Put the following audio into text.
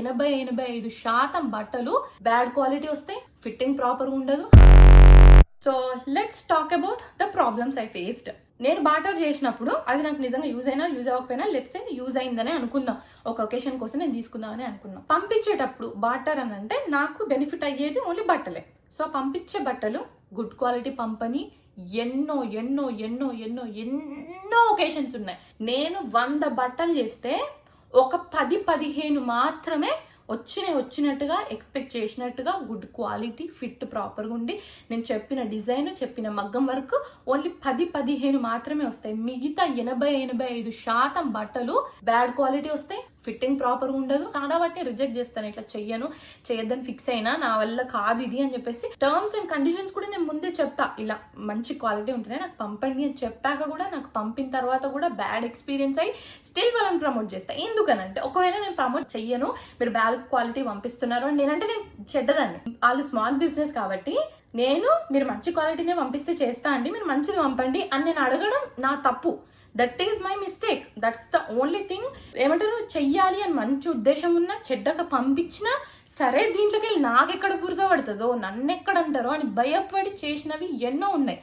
ఎనభై ఎనభై ఐదు శాతం బట్టలు బ్యాడ్ క్వాలిటీ వస్తాయి ఫిట్టింగ్ ప్రాపర్ ఉండదు. So let's talk about the problems I faced నేను బాటర్ చేసినప్పుడు అది నాకు నిజంగా యూజ్ అయినా యూజ్ అవ్వకపోయినా లెట్స్ యూజ్ అయిందని అనుకుందాం. ఒక ఒకేషన్ కోసం నేను తీసుకుందామని అనుకున్నాం. పంపించేటప్పుడు బాటర్ అని అంటే నాకు బెనిఫిట్ అయ్యేది ఓన్లీ బట్టలే. సో పంపించే బట్టలు గుడ్ క్వాలిటీ పంపని ఎన్నో ఎన్నో ఎన్నో ఎన్నో ఎన్నో ఒకేషన్స్ ఉన్నాయి. నేను వంద బట్టలు చేస్తే ఒక పది పదిహేను మాత్రమే వచ్చినాయి వచ్చినట్టుగా ఎక్స్పెక్ట్ చేసినట్టుగా గుడ్ క్వాలిటీ ఫిట్ ప్రాపర్గా ఉండి నేను చెప్పిన డిజైన్ చెప్పిన మగ్గం వరకు ఓన్లీ పది పదిహేను మాత్రమే వస్తాయి. మిగతా ఎనభై ఎనభై ఐదు శాతం బట్టలు బ్యాడ్ క్వాలిటీ వస్తాయి. ఫిట్టింగ్ ప్రాపర్గా ఉండదు. చాలా వాటిని రిజెక్ట్ చేస్తాను. ఇట్లా చెయ్యను చేయొద్దని ఫిక్స్ అయినా నా వల్ల కాదు ఇది అని చెప్పేసి టర్మ్స్ అండ్ కండిషన్స్ కూడా నేను ముందే చెప్తా. ఇలా మంచి క్వాలిటీ ఉంటేనే నాకు పంపండి అని చెప్పాక కూడా నాకు పంపిన తర్వాత కూడా బ్యాడ్ ఎక్స్పీరియన్స్ అయ్యి స్టిల్ వాళ్ళని ప్రమోట్ చేస్తా. ఎందుకనంటే ఒకవేళ నేను ప్రమోట్ చెయ్యను మీరు బ్యాడ్ క్వాలిటీ పంపిస్తున్నారు అని నేనంటే నేను చెడ్డదాన్ని. వాళ్ళు స్మాల్ బిజినెస్ కాబట్టి నేను మీరు మంచి క్వాలిటీనే పంపిస్తే చేస్తా అండి మీరు మంచిది పంపండి అని నేను అడగడం నా తప్పు. That is my mistake that's the only thing ఏమంటారు? చెయ్యాలి అని మంచి ఉద్దేశం ఉన్నా చెడ్డక పంపించినా సరే దీంట్లోకి వెళ్ళి నాకెక్కడ బురద పడుతుందో నన్ను ఎక్కడ అంటారో అని భయపడి చేసినవి ఎన్నో ఉన్నాయి.